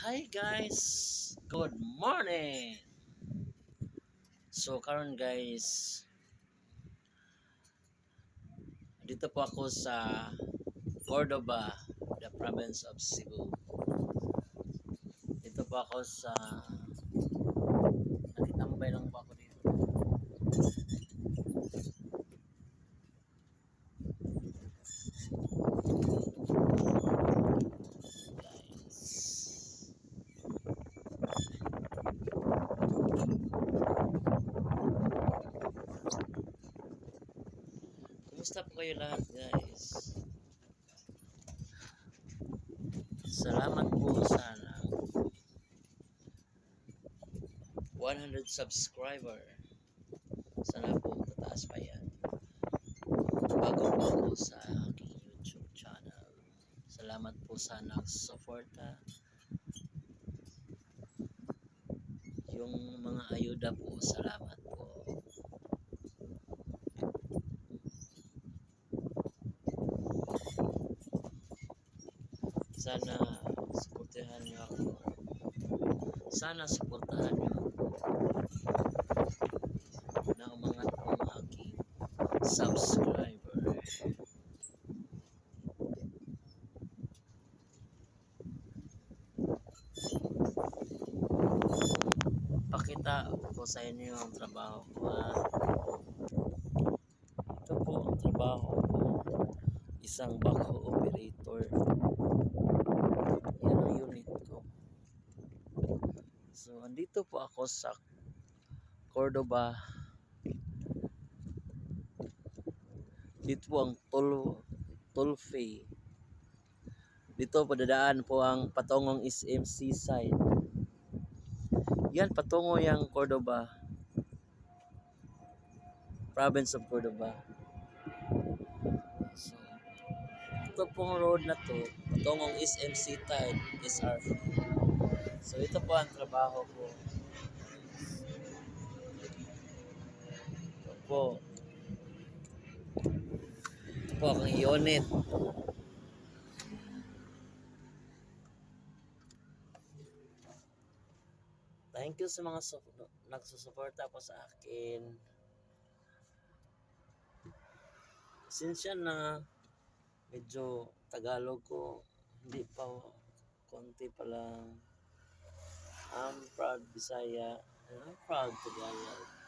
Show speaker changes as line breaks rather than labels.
Hi guys! Good morning! So karon guys, dito po ako sa Cordoba, the province of Cebu. Dito po ako sa nakitambay lang po ako dito. Guys. Kumusta po kayo lahat guys? Salamat po sana 100 subscriber. Sana po tataas pa yan. Bago po ako sa aking YouTube channel. Salamat po sa nagsuporta. Yung mga ayuda po, salamat po. Sana suportahan niyo ako. Sana suportahan niyo ako na umangat po ang aking subscriber. Pakita ko sa inyo ang trabaho ko. ha. Ito po ang trabaho ko. Isang backhoe operator. Unit ko. So, andito po ako sa Cordoba. Dito po ang Tol Tolfe. Dito padadaan po ang patungong SMC side. Yan patungo yung Cordoba. Province of Cordoba. Ito pong road na to, patungong SMC tide, SRF. So, ito po ang trabaho ko. Ito po. Ito po ang unit. Thank you sa mga su- nagsusuporta po sa akin. Sinsya na medyo Tagalog ko, hindi pa konti pa lang. I'm proud Bisaya I'm proud Tagalog.